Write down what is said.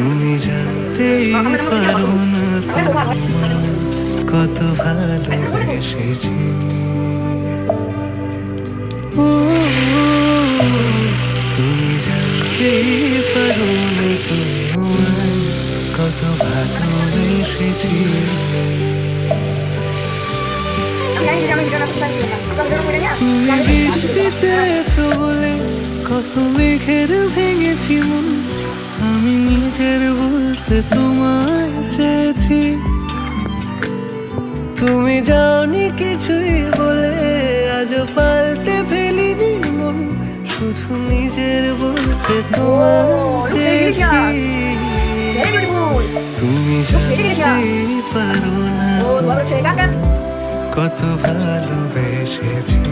তুমি জানতেই পারো না কত ভালোবেসেছি তুমি জানতেই পারো না তোমার। কত ভালোবেসেছি তুমি বৃষ্টি চেয়েছো বলে কত মেঘের ভেঙেছি মন। বলতে তোমায় চেয়েছি। তুমি যাওনি কিছুই বলে আজ পাল্টে ফেলিনি মন শুধু নিজের বলতে তোমায় চেয়েছি। তুমি জানতেই পারো না কত ভালোবেসেছি।